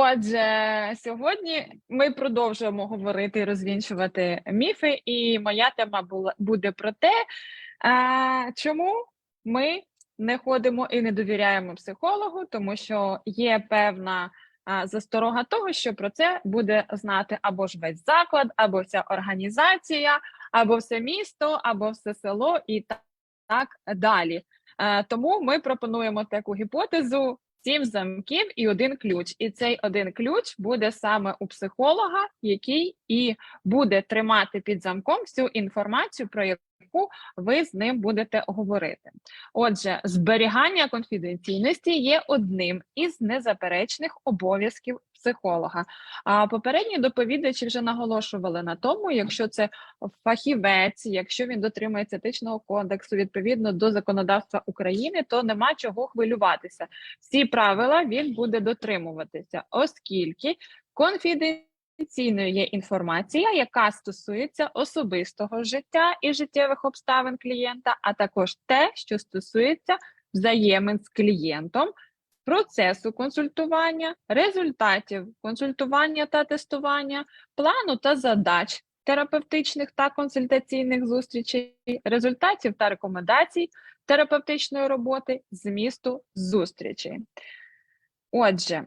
Отже, сьогодні ми продовжуємо говорити і розвінчувати міфи, і моя тема буде про те, чому ми не ходимо і не довіряємо психологу, тому що є певна засторога того, що про це буде знати або ж весь заклад, або вся організація, або все місто, або все село, і так, далі. Тому ми пропонуємо таку гіпотезу. Сім замків і один ключ. І цей один ключ буде саме у психолога, який і буде тримати під замком всю інформацію, про яку ви з ним будете говорити. Отже, зберігання конфіденційності є одним із незаперечних обов'язків психолога. А попередні доповідачі вже наголошували на тому, якщо це фахівець, якщо він дотримується етичного кодексу відповідно до законодавства України, то нема чого хвилюватися. Всі правила він буде дотримуватися, оскільки конфіденційною є інформація, яка стосується особистого життя і життєвих обставин клієнта, а також те, що стосується взаємин з клієнтом. Процесу консультування, результатів консультування та тестування, плану та задач терапевтичних та консультаційних зустрічей, результатів та рекомендацій терапевтичної роботи, змісту зустрічей. Отже,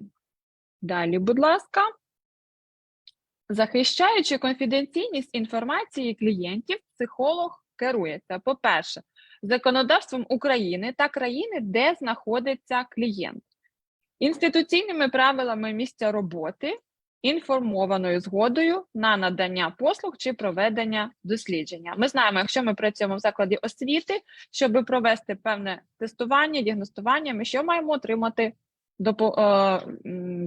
далі, будь ласка, захищаючи конфіденційність інформації клієнтів, психолог керується, по-перше, законодавством України та країни, де знаходиться клієнт, інституційними правилами місця роботи, інформованою згодою на надання послуг чи проведення дослідження. Ми знаємо, якщо ми працюємо в закладі освіти, щоб провести певне тестування, діагностування, ми що маємо отримати е,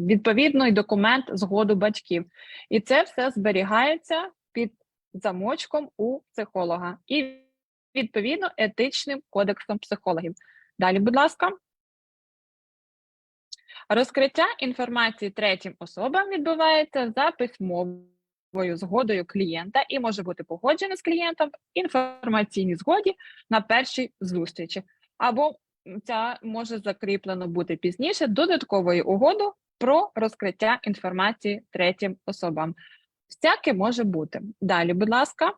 відповідний документ згоду батьків. І це все зберігається під замочком у психолога і відповідно етичним кодексом психологів. Далі, будь ласка. Розкриття інформації третім особам відбувається за письмовою згодою клієнта і може бути погоджене з клієнтом в інформаційній згоді на першій зустрічі. Або ця може закріплено бути пізніше додатковою угодою про розкриття інформації третім особам. Всяке може бути. Далі, будь ласка.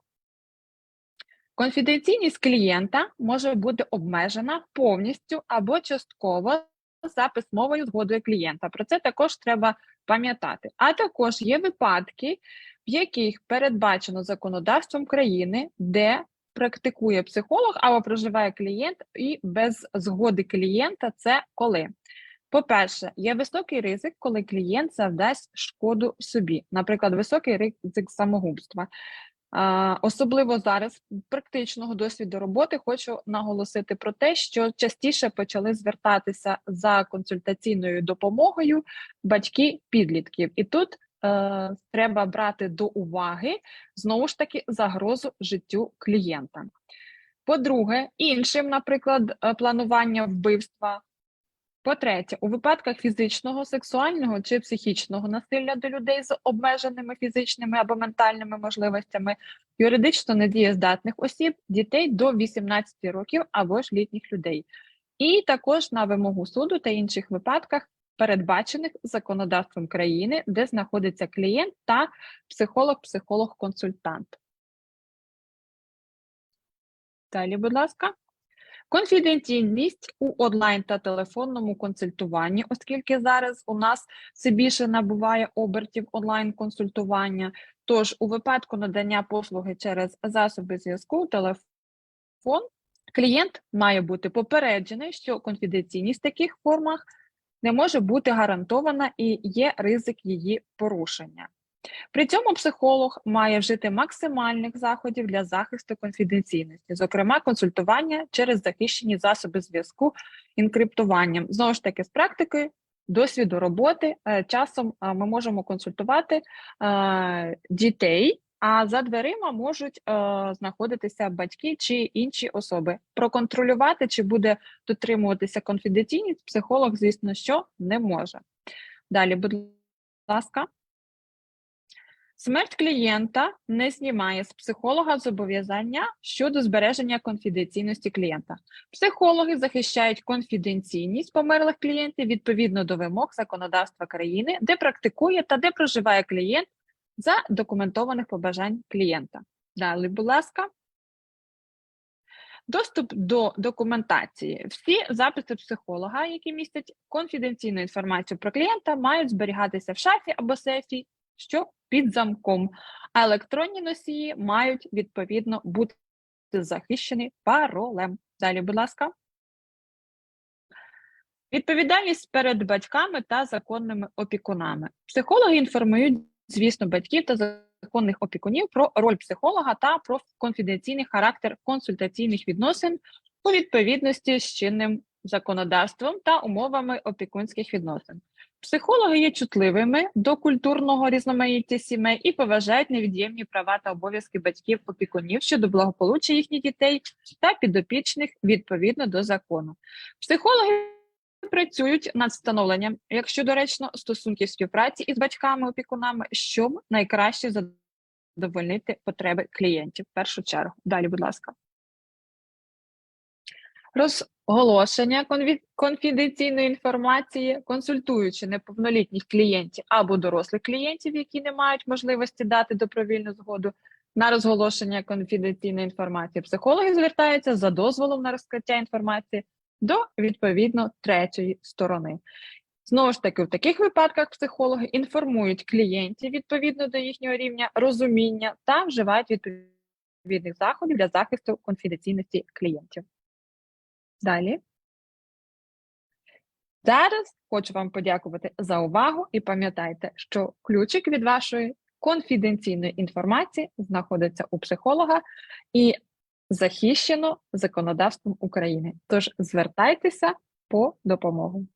Конфіденційність клієнта може бути обмежена повністю або частково за письмовою згодою клієнта. Про це також треба пам'ятати. А також є випадки, в яких передбачено законодавством країни, де практикує психолог або проживає клієнт, і без згоди клієнта це коли. По-перше, є високий ризик, коли клієнт завдасть шкоду собі, наприклад, високий ризик самогубства. Особливо зараз практичного досвіду роботи хочу наголосити про те, що частіше почали звертатися за консультаційною допомогою батьки підлітків, і тут е, треба брати до уваги знову ж таки загрозу життю клієнта. По-друге, іншим, наприклад, е, планування вбивства. По-третє, у випадках фізичного, сексуального чи психічного насилля до людей з обмеженими фізичними або ментальними можливостями, юридично недієздатних осіб, дітей до 18 років або ж літніх людей, і також на вимогу суду та інших випадках, передбачених законодавством країни, де знаходиться клієнт та психолог-психолог-консультант. Далі, будь ласка. Конфіденційність у онлайн та телефонному консультуванні, оскільки зараз у нас все більше набуває обертів онлайн-консультування. Тож, у випадку надання послуги через засоби зв'язку, телефон, клієнт має бути попереджений, що конфіденційність в таких формах не може бути гарантована і є ризик її порушення. При цьому психолог має вжити максимальних заходів для захисту конфіденційності, зокрема консультування через захищені засоби зв'язку інкриптуванням. Знову ж таки, з практики, досвіду роботи е, часом е, ми можемо консультувати е, дітей, а за дверима можуть знаходитися батьки чи інші особи. Проконтролювати, чи буде дотримуватися конфіденційність, психолог, звісно, що не може. Далі, будь ласка. Смерть клієнта не знімає з психолога зобов'язання щодо збереження конфіденційності клієнта. Психологи захищають конфіденційність померлих клієнтів відповідно до вимог законодавства країни, де практикує та де проживає клієнт за документованих побажань клієнта. Далі, будь ласка. Доступ до документації. Всі записи психолога, які містять конфіденційну інформацію про клієнта, мають зберігатися в шафі або сейфі, що під замком, а електронні носії мають відповідно бути захищені паролем. Далі, будь ласка. Відповідальність перед батьками та законними опікунами. Психологи інформують, звісно, батьків та законних опікунів про роль психолога та про конфіденційний характер консультаційних відносин у відповідності з чинним законодавством та умовами опікунських відносин. Психологи є чутливими до культурного різноманіття сімей і поважають невід'ємні права та обов'язки батьків опікунів щодо благополуччя їхніх дітей та підопічних відповідно до закону. Психологи працюють над встановленням, якщо доречно, стосунків співпраці із батьками-опікунами, щоб найкраще задовольнити потреби клієнтів. В першу чергу. Далі, будь ласка. Розголошення конфіденційної інформації, консультуючи неповнолітніх клієнтів або дорослих клієнтів, які не мають можливості дати добровільну згоду на розголошення конфіденційної інформації, психологи звертаються за дозволом на розкриття інформації до відповідно третьої сторони. Знову ж таки, в таких випадках психологи інформують клієнтів відповідно до їхнього рівня розуміння та вживають відповідних заходів для захисту конфіденційності клієнтів. Далі. Зараз хочу вам подякувати за увагу і пам'ятайте, що ключик від вашої конфіденційної інформації знаходиться у психолога і захищено законодавством України. Тож звертайтеся по допомогу.